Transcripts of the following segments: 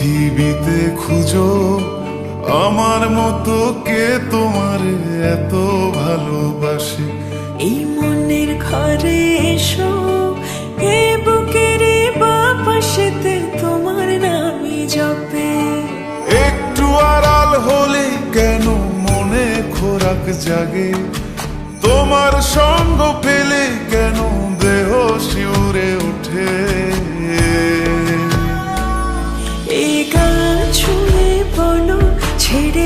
পৃথিবীতে খুঁজো আমার মতো কে তোমার এত ভালোবাসে? এই মনের ঘরে এসো এ বুকের বাপাশেতে তোমার জপে। একটু আড়াল হলে কেন মনে খোরাক জাগে? তোমার সঙ্গ পেলে কেন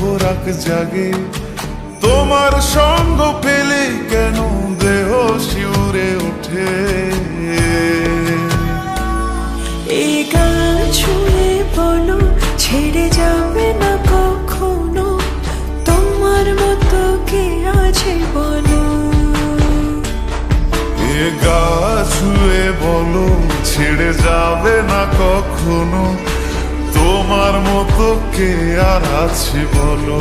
খোরাক জাগে। তোমার সঙ্গ পেলে কেন দেহ শিউরে ওঠে? এই গান ছুঁয়ে বলো ছেড়ে যাবে না কখনো। তোমার মতো কে আছে বলো? এ গা ছুঁয়ে বলো ছেড়ে যাবে না কখনো। মতো কে আর আছে বলো।